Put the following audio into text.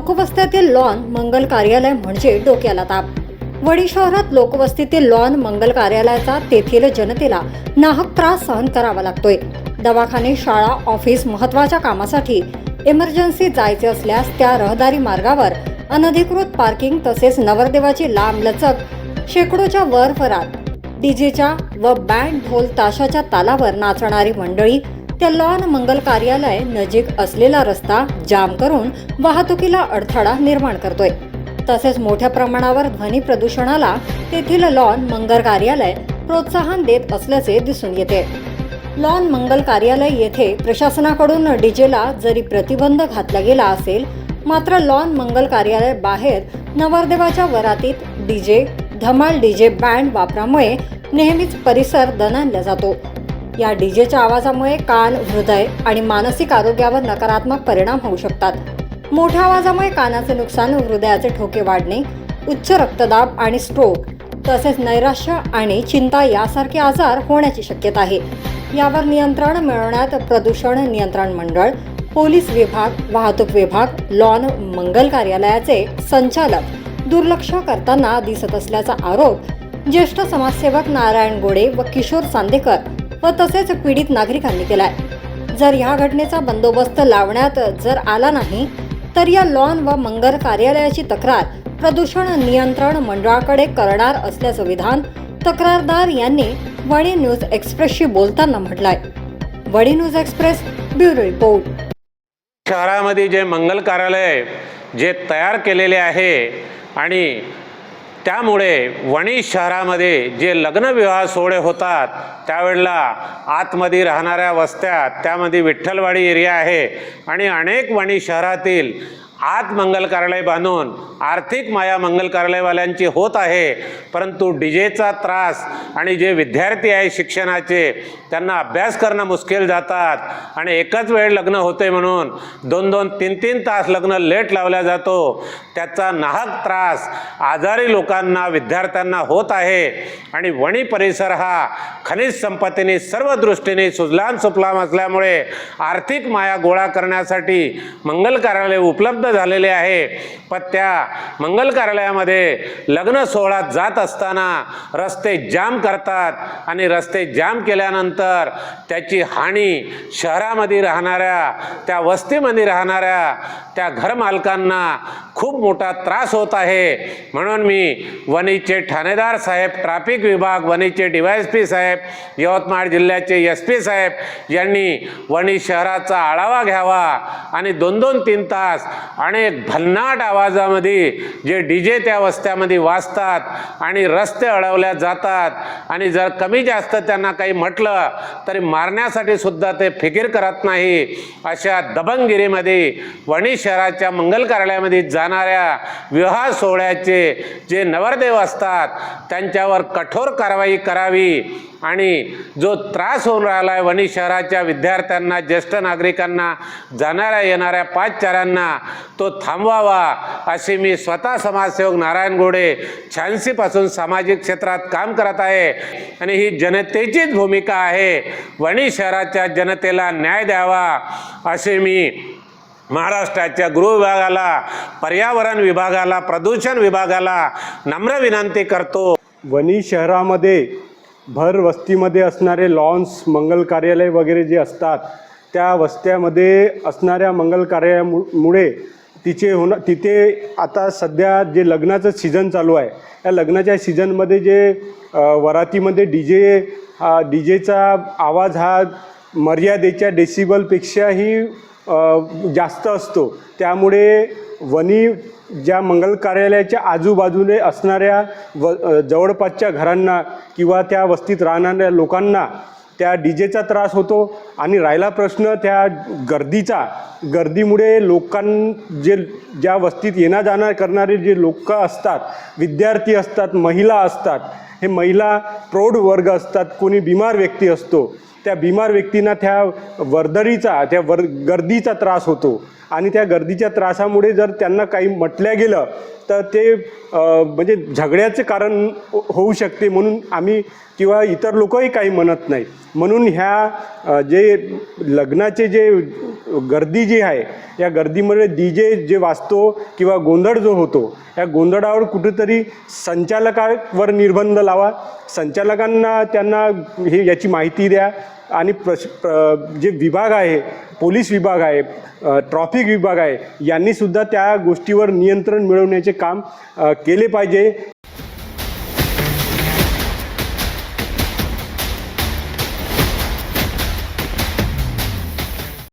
लोकवस्त्यातील lawn मंगल कार्यालय म्हणजे डोक्याला ताप. वडी शहरात लोकवस्तीतील लॉन मंगल कार्यालयाचा तेथील जनतेला नाहक त्रास सहन करावा लागतोय. दवाखाने शाळा ऑफिस महत्त्वाच्या कामासाठी इमर्जन्सी जायचे असल्यास त्या रहदारी मार्गावर अनधिकृत पार्किंग तसेच नवरदेवाची लांब लचक शेकडोच्या वर फरात डीजेच्या व बँड ढोल ताशाच्या तालावर नाचणारी मंडळी त्या लॉन मंगल कार्यालय नजीक असलेला रस्ता जाम करून वाहतुकीला अडथळा निर्माण करतोय. तसेच मोठ्या प्रमाणावर ध्वनी प्रदूषणाला तेथील लॉन मंगल कार्यालय प्रोत्साहन देत असल्याचे दिसून येते. लॉन मंगल कार्यालय येथे प्रशासनाकडून डीजेला जरी प्रतिबंध घातला गेला असेल मात्र लॉन मंगल कार्यालय बाहेर नवरदेवाच्या वरातीत डीजे धमाल डीजे बँड वापरामुळे नेहमीच परिसर दणाणला जातो. या डीजेच्या आवाजामुळे कान हृदय आणि मानसिक आरोग्यावर नकारात्मक परिणाम होऊ शकतात. मोठ्या आवाजामुळे कानाचे नुकसान हृदयाचे ठोके वाढणे उच्च रक्तदाब आणि स्ट्रोक तसेच नैराश्य आणि चिंता यासारखे आजार होण्याची शक्यता आहे. यावर नियंत्रण मिळवण्यात प्रदूषण नियंत्रण मंडळ पोलीस विभाग वाहतूक विभाग लॉन मंगल कार्यालयाचे संचालक दुर्लक्ष करताना दिसत असल्याचा आरोप ज्येष्ठ समाजसेवक नारायण गोडे व किशोर चांदेकर व तसेच पीडित नागरिकांनी केलाय. जर या घटनेचा बंदोबस्त लावण्यात जर आला नाही तर या लॉन व मंगल कार्यालयाची तक्रार प्रदूषण नियंत्रण मंडळाकडे करणार असल्याचं विधान तक्रारदार यांनी वडी न्यूज एक्सप्रेसशी बोलताना म्हटलंय. वडी न्यूज एक्सप्रेस ब्युरो रिपोर्ट. शहरामध्ये जे मंगल कार्यालय जे तयार केलेले आहे आणि त्यामुळे वणी शहरामध्ये जे लग्नविवाह सोहळे होतात त्यावेळेला आतमध्ये राहणाऱ्या वस्त्यात त्यामध्ये विठ्ठलवाडी एरिया आहे आणि अनेक वणी शहरातील आत मंगल कार्यालय बांधून आर्थिक माया मंगल कार्यालयवाल्यांची होत आहे. परंतु डीजेचा त्रास आणि जे विद्यार्थी आहे शिक्षणाचे त्यांना अभ्यास करणं मुश्किल जातात. आणि एकच वेळ लग्न होते म्हणून दोन दोन तीन तीन तास लग्न लेट लावला जातो. त्याचा नाहक त्रास आजारी लोकांना विद्यार्थ्यांना होत आहे. आणि वणी परिसर हा खनिज संपत्तीने सर्व दृष्टीने सुजलाम सुफलाम असल्यामुळे आर्थिक माया गोळा करण्यासाठी मंगल कार्यालय उपलब्ध झालेले आहे. पण त्या मंगल कार्यालयामध्ये लग्न सोहळ्यात जात असताना रस्ते जाम करतात आणि रस्ते जाम केल्यानंतर त्याची हानी शहरामध्ये राहणाऱ्या त्या वस्तीमध्ये राहणाऱ्या त्या घरमालकांना खूप मोठा त्रास होत आहे. म्हणून मी वणीचे ठाणेदार साहेब ट्रॅफिक विभाग वणीचे डी पी साहेब यवतमाळ जिल्ह्याचे एस पी साहेब यांनी वणी शहराचा आढावा घ्यावा आणि दोन दोन तीन तास अनेक भन्नाट आवाजामध्ये जे डी जे त्या वस्त्यामध्ये वाचतात आणि रस्ते अडवल्या जातात आणि जर कमी जास्त त्यांना काही म्हटलं तरी मारण्यासाठी सुद्धा ते फिकीर करत नाही अशा दबंगगिरीमध्ये वणी शहराच्या मंगल कार्यालयामध्ये जाणाऱ्या विवाह सोहळ्याचे जे नवरदेव असतात त्यांच्यावर कठोर कारवाई करावी आणि जो त्रास होऊन राहिला आहे वणी शहराच्या विद्यार्थ्यांना ज्येष्ठ नागरिकांना जाणाऱ्या येणाऱ्या पाचचाऱ्यांना तो थांबवावा अशी मी स्वतः समाजसेवक नारायण गोडे शहाऐंशीपासून सामाजिक क्षेत्रात काम करत आहे. आणि ही जनतेचीच भूमिका आहे. वणी शहराच्या जनतेला न्याय द्यावा असे मी महाराष्ट्राच्या गृह विभागाला पर्यावरण विभागाला प्रदूषण विभागाला नम्र विनंती करतो. वणी शहरामध्ये भर वस्तीमध्ये असणारे लॉन्स मंगल कार्यालय वगैरे जे असतात त्या वस्त्यामध्ये असणाऱ्या मंगल कार्यामुळे तिचे होणं तिथे आता सध्या जे लग्नाचं सीझन चालू आहे या लग्नाच्या सीझनमध्ये जे वरातीमध्ये डी जे हा डी जेचा आवाज हा मर्यादेच्या डेसिबलपेक्षाही जास्त असतो. त्यामुळे वनी ज्या मंगल कार्यालयाच्या आजूबाजूने असणाऱ्या व जवळपासच्या घरांना किंवा त्या वस्तीत राहणाऱ्या लोकांना त्या डी जेचा त्रास होतो. आणि राहिला प्रश्न त्या गर्दीचा. गर्दीमुळे लोकां जे ज्या वस्तीत येणं जाणार करणारे जे लोक असतात विद्यार्थी असतात महिला असतात हे महिला प्रौढ वर्ग असतात कोणी बिमार व्यक्ती असतो त्या बिमार व्यक्तींना त्या वर्दळीचा त्या वर गर्दीचा त्रास होतो. आणि त्या गर्दीच्या त्रासामुळे जर त्यांना काही म्हटल्या गेलं तर ते म्हणजे झगड्याचे कारण हो- होऊ शकते म्हणून आम्ही किंवा इतर लोकही काही म्हणत नाही. म्हणून ह्या जे लग्नाचे जे गर्दी जी आहे या गर्दीमध्ये डी जे जे वाचतो किंवा गोंधळ जो होतो या गोंधळावर कुठेतरी संचालकावर निर्बंध लावा. संचालकांना त्यांना हे याची माहिती द्या आणि प्रश प्र जे विभाग आहे पोलीस विभाग आहे ट्रॉफिक विभाग आहे यांनीसुद्धा त्या गोष्टीवर नियंत्रण मिळवण्याचे काम केले पाहिजे.